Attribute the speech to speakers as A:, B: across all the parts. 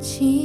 A: 情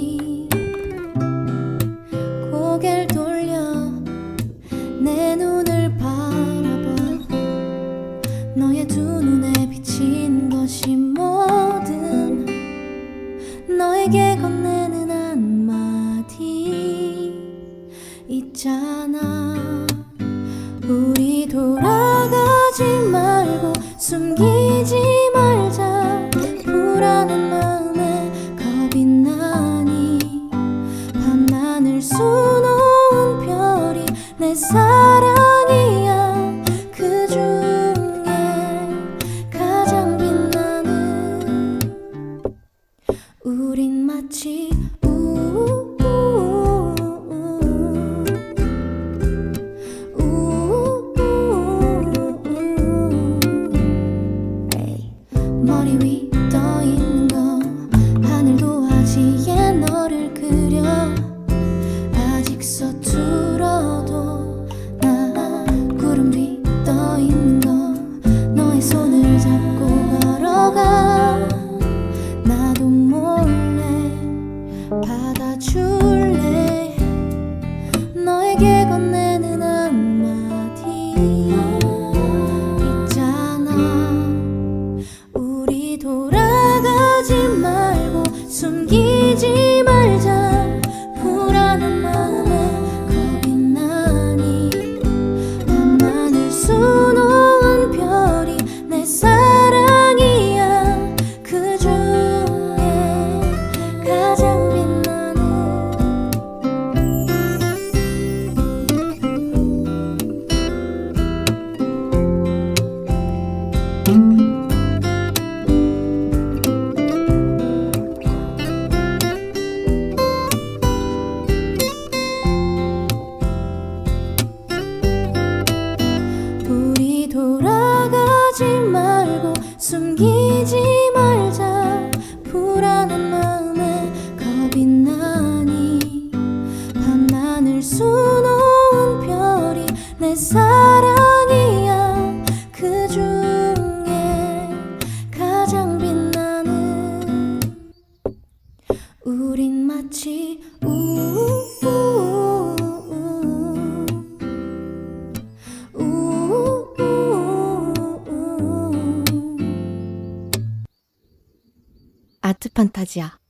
A: 판타지야.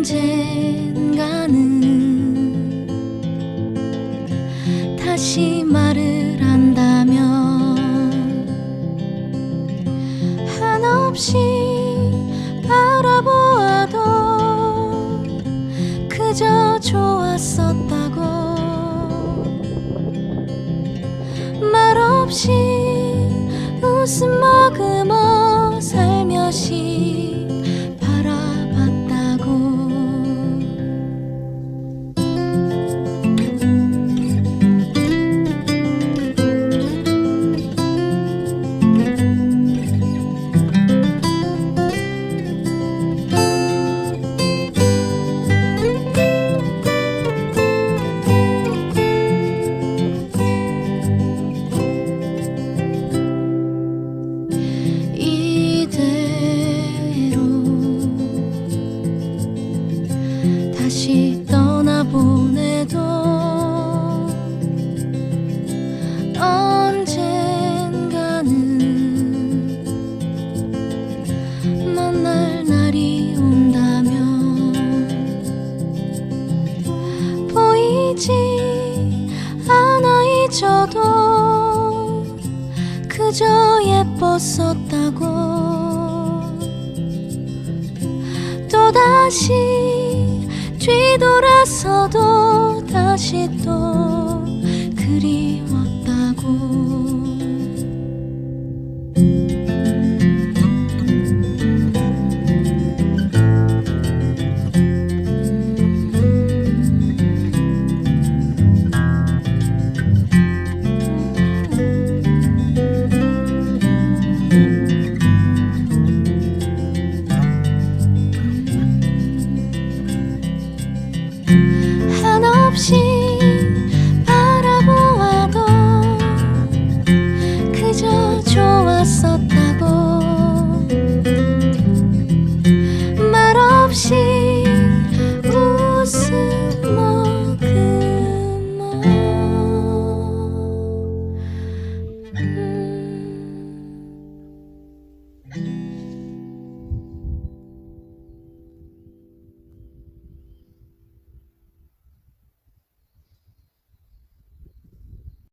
B: 언젠가는 다시 말을 한다면 한없이 바라보아도 그저 좋았었다고 말없이 웃음 머금어 살며시 다시 떠나보내도 언젠가는 만날 날이 온다면 보이지 않아 잊어도 그저 예뻤었다고 또다시 뒤돌아서도 다시 또 없이